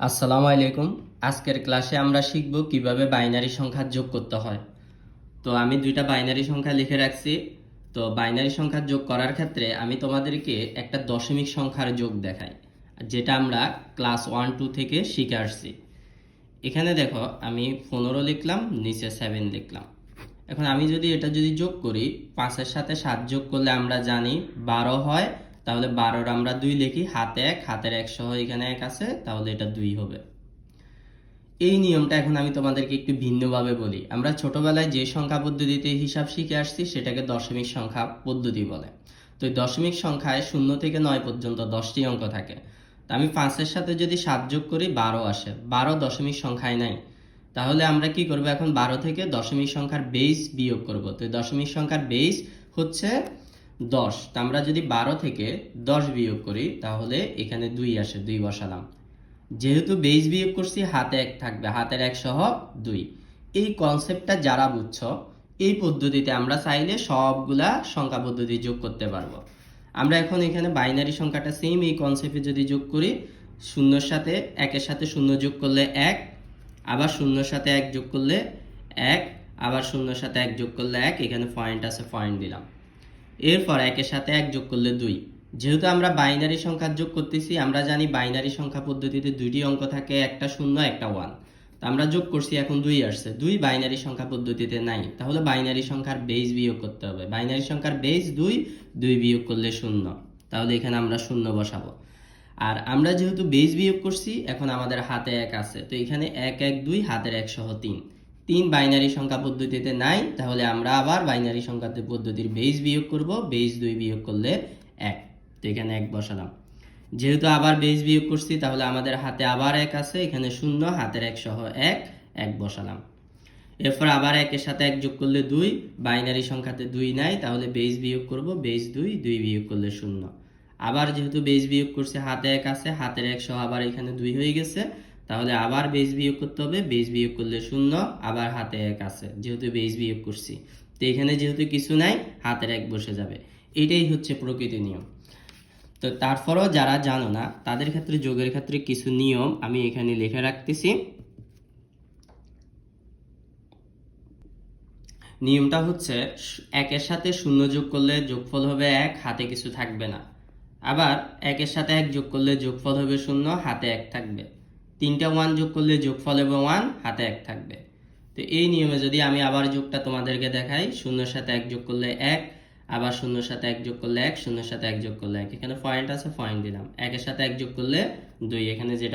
আসসালামু আলাইকুম। আজকের ক্লাসে আমরা শিখব কীভাবে বাইনারি সংখ্যা যোগ করতে হয়। তো আমি দুইটা বাইনারি সংখ্যা লিখে রাখছি। তো বাইনারি সংখ্যা যোগ করার ক্ষেত্রে আমি তোমাদেরকে একটা দশমিক সংখ্যার যোগ দেখাই, যেটা আমরা ক্লাস ওয়ান, টু থেকে শিখে আসছি। এখানে দেখো, আমি পনেরো লিখলাম, নিচে সেভেন লিখলাম। এখন আমি যদি এটা যদি যোগ করি, পাঁচের সাথে সাত যোগ করলে আমরা জানি বারো হয় তাহলে বারোর আমরা দুই লিখি, হাতে এক, হাতের এক সহ এখানে এক আছে, তাহলে এটা দুই হবে। এই নিয়মটা এখন আমি তোমাদেরকে একটু ভিন্নভাবে বলি। আমরা ছোটবেলায় যে সংখ্যা পদ্ধতিতে হিসাব শিখে আসছি, সেটাকে দশমিক সংখ্যা পদ্ধতি বলে। তো দশমিক সংখ্যায় শূন্য থেকে নয় পর্যন্ত দশটি অঙ্ক থাকে। তো আমি পাঁচের সাথে যদি সাত যোগ করি, বারো আসে। বারো দশমিক সংখ্যায় নাই। তাহলে আমরা কি করব এখন? বারো থেকে দশমিক সংখ্যার বেস বিয়োগ করব। তো দশমিক সংখ্যার বেস হচ্ছে দশ। তা আমরা যদি বারো থেকে দশ বিয়োগ করি, তাহলে এখানে দুই আসে, দুই বসালাম। যেহেতু বেস বিয়োগ করছি, হাতে এক থাকবে, হাতের এক সহ দুই। এই কনসেপ্টটা যারা বুঝছ, এই পদ্ধতিতে আমরা চাইলে সবগুলা সংখ্যা পদ্ধতি যোগ করতে পারব। আমরা এখন এখানে বাইনারি সংখ্যাটা সেম এই কনসেপ্টে যদি যোগ করি, শূন্যর সাথে একের সাথে শূন্য যোগ করলে এক, আবার শূন্যর সাথে এক যোগ করলে এক, আবার শূন্যর সাথে এক যোগ করলে এক, এখানে পয়েন্ট আছে পয়েন্ট দিলাম। এরপর একের সাথে এক যোগ করলে দুই। যেহেতু আমরা বাইনারি সংখ্যা যোগ করতেছি, আমরা জানি বাইনারি সংখ্যা পদ্ধতিতে দুইটি অঙ্ক থাকে, একটা শূন্য, একটা ওয়ান। তো আমরা যোগ করছি, এখন দুই আসছে। দুই বাইনারি সংখ্যা পদ্ধতিতে নাই। তাহলে বাইনারি সংখ্যার বেস বিয়োগ করতে হবে। বাইনারি সংখ্যার বেস দুই দুই বিয়োগ করলে শূন্য। তাহলে এখানে আমরা শূন্য বসাবো। আর আমরা যেহেতু বেস বিয়োগ করছি, এখন আমাদের হাতে এক আছে। তো এখানে এক এক, দুই, হাতের এক সহ তিন। তিন বাইনারি সংখ্যা পদ্ধতিতে নাই, তাহলে আমরা আবার বাইনারি সংখ্যা পদ্ধতির বেস বিয়োগ করব বেস দুই বিয়োগ করলে এক। তো এখানে এক বসালাম। যেহেতু আবার বেস বিয়োগ করছি, তাহলে আমাদের হাতে আবার এক আছে, এখানে শূন্য, হাতের এক সহ এক এক বসালাম। এরপর আবার একের সাথে এক যোগ করলে দুই, বাইনারি সংখ্যাতে দুই নাই, তাহলে বেস বিয়োগ করব বেস দুই দুই বিয়োগ করলে শূন্য। আবার যেহেতু বেস বিয়োগ করছে, হাতে এক আছে, হাতের এক সহ আবার এখানে দুই হয়ে গেছে তাহলে আবার বেস বিয়োগ করতে হবে বেস বিয়োগ করলে শূন্য, আবার হাতে এক আছে, যেহেতু বেস বিয়োগ করছি। তো এখানে যেহেতু কিছু নাই, হাতের এক বসে যাবে। এটাই হচ্ছে প্রকৃতি নিয়ম। তো তারপরও যারা জানো না, তাদের ক্ষেত্রে যোগের ক্ষেত্রে কিছু নিয়ম আমি এখানে লিখে রাখতেছি। নিয়মটা হচ্ছে, একের সাথে শূন্য যোগ করলে যোগফল হবে এক, হাতে কিছু থাকবে না। আবার একের সাথে এক যোগ করলে যোগফল হবে শূন্য, হাতে এক থাকবে। তিনটা ওয়ান যোগ করলে যোগ ফল এবং ওয়ান হাতে এক থাকবে। তো এই নিয়মে যদি আমি আবার যোগটা তোমাদেরকে দেখাই, শূন্যর সাথে এক যোগ করলে এক, আবার শূন্যর সাথে এক যোগ করলে এক, শূন্যর সাথে এক যোগ করলে এক। এখানে পয়েন্ট আছে পয়েন্ট দিলাম। একের সাথে এক যোগ করলে দুই। এখানে যেটা